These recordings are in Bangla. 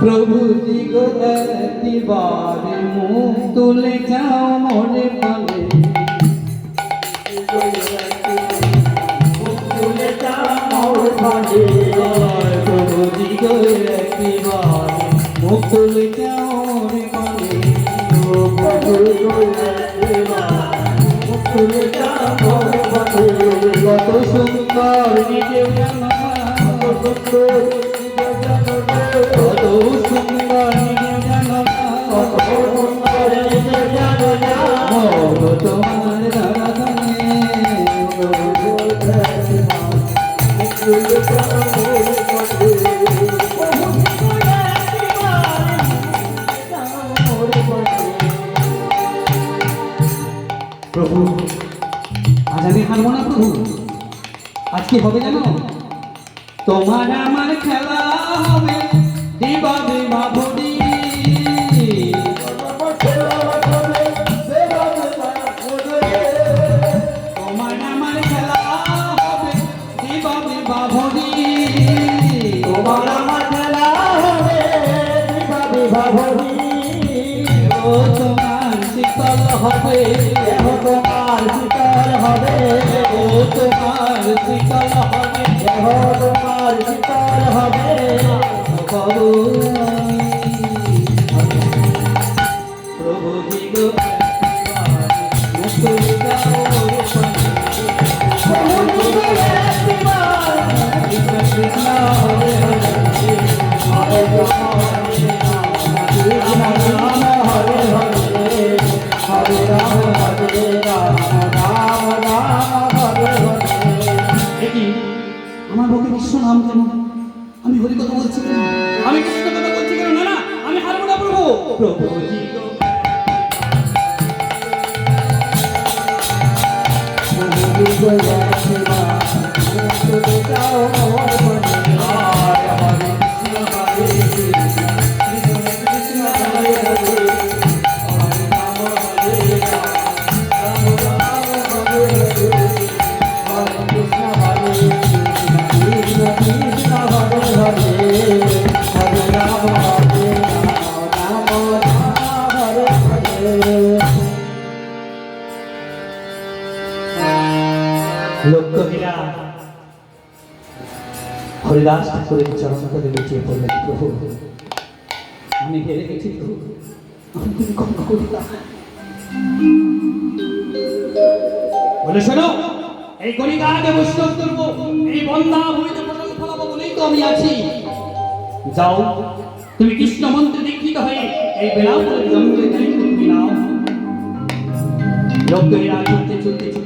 প্রভুজি গো একটিবার মুখ তুলে যাও মনে মনে মুখ তুলে যাও মনে মনে কত সুন্দর নিজে জানা। কত সুন্দর নিজে জানা প্রভু আজ আমি না প্রভু। আজ কি হবে জানো? তোমার আমার খেলা হবে তোমার শীতল হবে ও তোমার শীতল হবে ও তোমার শীতল হবে প্রভু প্রভু দাও কৃষ্ণ হরে হরে হরে আমার মুখে বিশ্ব নাম কেন? আমি হরি কথা বলছি আমি কৃষ্ণ কথা বলছি কেন? না আমি হারবো না প্রভু। প্রভু গো লক্ষ্মীরা হরিদাস ঠাকুরের চরণ করে লুচিয়ে পড়লেন প্রভু, আমি হেরে গেছি বলে, শোনো, এই গণিকাকে বৈষ্ণব করব এই বন্দা ভূমিতে ফসল ফলাবো বলেই তো আমি আছি। যাও, তুমি কৃষ্ণ মন্ত্রে দীক্ষিত হয়ে এই বেলাপুরের জঙ্গলে তুমি নাও। লোকজনেরা ছুটতে ছুটতে ছুটতে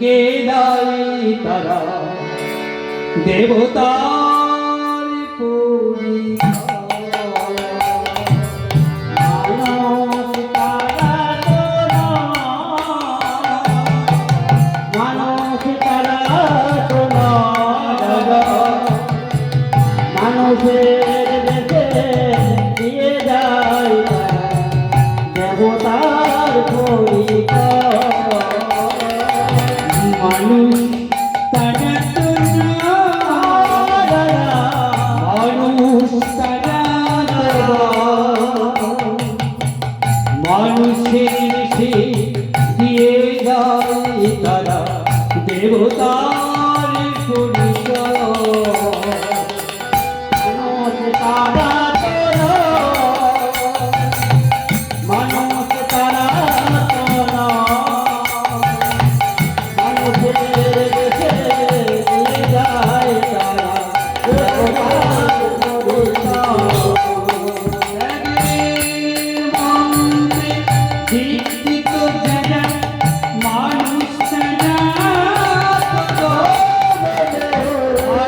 গেদাই তারা দেবতার পরিচয়। মানুষ তারা মানুষের সে দিয়ে যায় তারা দেবতার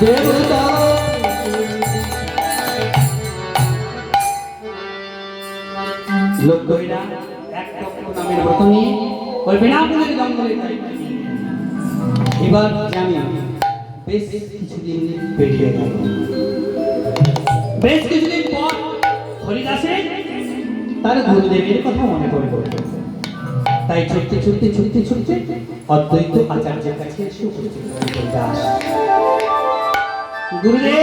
দেবতা লোকরা এক টক্ক নামের ব্রত নিয়ে জানি, বেশ কিছুদিন পেরিয়ে গেল। বেশ কিছুদিন পর হরিদাসে তার গুরুদেবের কথা মনে পড়ে তাই ছুটতে ছুটতে ছুটতে ছুটতে অদ্বৈত আচার্যের কাছে এসে উপস্থিত গুরুদেব